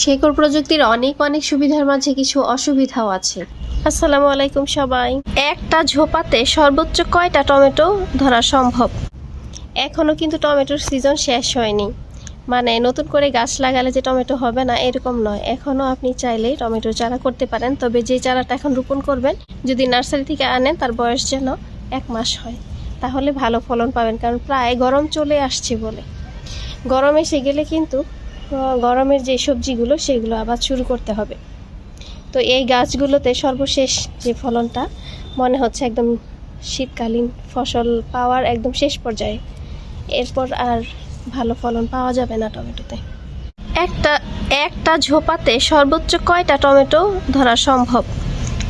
শেকড় প্রযুক্তির অনেক অনেক সুবিধার মাঝে কিছু অসুবিধাও আছে। আসসালামু আলাইকুম সবাই। একটা ঝোপাতে সর্বোচ্চ কয়টা টমেটো ধরা সম্ভব? এখনও কিন্তু টমেটোর সিজন শেষ হয়নি। মানে নতুন করে গাছ লাগালে যে টমেটো হবে না, এরকম নয়। এখনও আপনি চাইলেই টমেটোর চারা করতে পারেন, তবে যে চারাটা এখন রোপণ করবেন, যদি নার্সারি থেকে আনেন, তার বয়স যেন এক মাস হয়। তাহলে ভালো ফলন পাবেন, কারণ প্রায় গরম চলে আসছে বলে। গরম এসে গেলে কিন্তু গরমের যে সবজিগুলো, সেগুলো আবার শুরু করতে হবে। তো এই গাছগুলোতে সর্বশেষ যে ফলনটা, মনে হচ্ছে একদম শীতকালীন ফসল পাওয়ার একদম শেষ পর্যায়ে। এরপর আর ভালো ফলন পাওয়া যাবে না টমেটোতে। একটা একটা ঝোপাতে সর্বোচ্চ কয়টা টমেটো ধরা সম্ভব?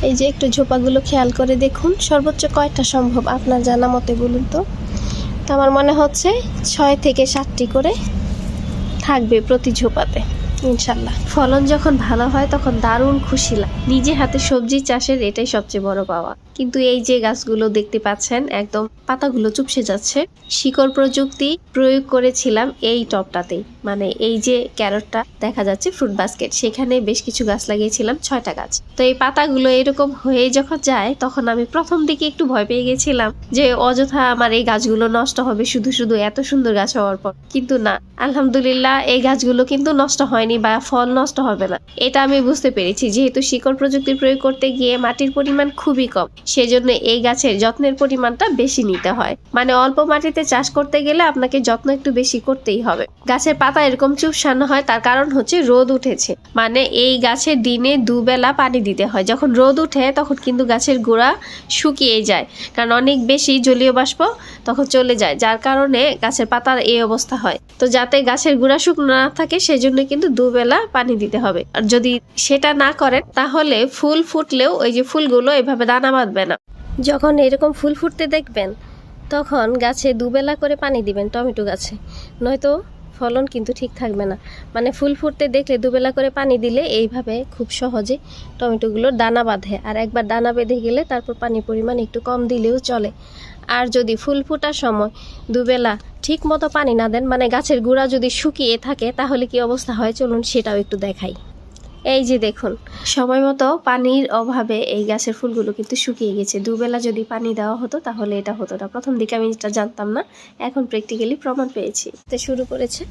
এই যে একটু ঝোপাগুলো খেয়াল করে দেখুন, সর্বোচ্চ কয়টা সম্ভব আপনার জানা মতে বলুন তো আমার মনে হচ্ছে ছয় থেকে সাতটি করে থাকবে প্রতি ঝোপাতে। ইনশাল্লাহ। ফলন যখন ভালো হয়, তখন দারুণ খুশি লাগে। নিজে হাতে সবজি চাষের এটাই সবচেয়ে বড় পাওয়া। কিন্তু এই যে গাছগুলো দেখতে পাচ্ছেন, একদম পাতাগুলো চুপসে যাচ্ছে। শিকড় প্রযুক্তি প্রয়োগ করেছিলাম এই টবটাতেই মানে এই যে ক্যারটটা দেখা যাচ্ছে ফ্রুট বাস্কেট সেখানে বেশ কিছু গাছ লাগিয়েছিলাম, ছয়টা গাছ। তো এই পাতাগুলো এরকম হয়ে যখন যায়, তখন আমি প্রথম দিকে একটু ভয় পেয়ে গেছিলাম যে অযথা আমার এই গাছগুলো নষ্ট হবে শুধু শুধু এত সুন্দর গাছ হওয়ার পর। কিন্তু না, আলহামদুলিল্লাহ এই গাছগুলো কিন্তু নষ্ট হয়নি বা ফল নষ্ট হবে না। এটা আমি বুঝতে পেরেছি। যেহেতু শিকড় প্রযুক্তি প্রয়োগ করতে গিয়ে মাটির পরিমাণ খুবই কম সেজন্য এই গাছের যত্নের পরিমাণটা বেশি নিতে হয়। মানে অল্প মাটিতে চাষ করতে গেলে আপনাকে যত্ন একটু বেশি করতেই হবে। গাছের পাতা এরকম চুপসানো হয়, তার কারণ হচ্ছে রোদ উঠেছে। মানে এই গাছের দিনে দুবেলা পানি দিতে হয়। যখন রোদ উঠে, তখন কিন্তু গাছের গোড়া শুকিয়ে যায়। কারণ অনেক বেশি জলীয় বাষ্প তখন চলে যায়, যার কারণে গাছের পাতার এই অবস্থা হয়। তো যাতে গাছের গোড়া শুকনো না থাকে, সেজন্য কিন্তু দুবেলা পানি দিতে হবে। আর যদি সেটা না করেন, তাহলে ফুল ফুটলেও ওই যে ফুলগুলো এভাবে দানা বাঁধবে না। যখন এরকম ফুল ফুটতে দেখবেন, তখন গাছে দুবেলা করে পানি দিবেন টমেটো গাছে। নয়তো ফলন কিন্তু ঠিক থাকবে না। মানে ফুল ফুটতে দেখলে দুবেলা করে পানি দিলে এইভাবে খুব সহজে টমেটোগুলোর দানা বাঁধে। আর একবার দানা বেঁধে গেলে তারপর পানির পরিমাণ একটু কম দিলেও চলে। আর যদি ফুল ফোটার সময় দুবেলা ঠিক মতো পানি না দেন মানে গাছের গুঁড়া যদি শুকিয়ে থাকে, তাহলে কি অবস্থা হয়? চলুন সেটাও একটু দেখাই। এই যে দেখুন, সময় মতো পানির অভাবে এই গাছের ফুলগুলো কিন্তু শুকিয়ে গেছে। দুবেলা যদি পানি দেওয়া হতো তাহলে এটা হতো না। প্রথম দিকে আমি এটা জানতাম না, এখন প্র্যাকটিক্যালি প্রমাণ পেয়েছি। তো শুরু করেছে,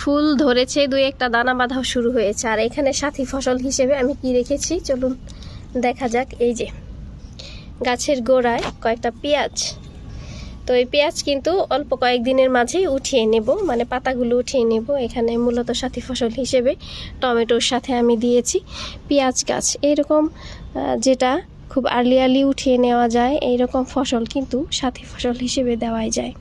ফুল ধরেছে, দুই একটা দানা বাঁধাও শুরু হয়েছে। আর এখানে সাথী ফসল হিসেবে আমি কি রেখেছি? চলুন দেখা যাক। এই যে, গাছের গোড়ায় কয়েকটা পেঁয়াজ তো এই পেঁয়াজ কিন্তু অল্প কয়েকদিনের মাঝেই উঠিয়ে নেব মানে পাতাগুলো উঠিয়ে নেব। এখানে মূলত সাথী ফসল হিসেবে টমেটোর সাথে আমি দিয়েছি পেঁয়াজ গাছ। এরকম যেটা খুব আর্লি আর্লি উঠিয়ে নেওয়া যায়, এইরকম ফসল কিন্তু সাথী ফসল হিসেবে দেওয়াই যায়।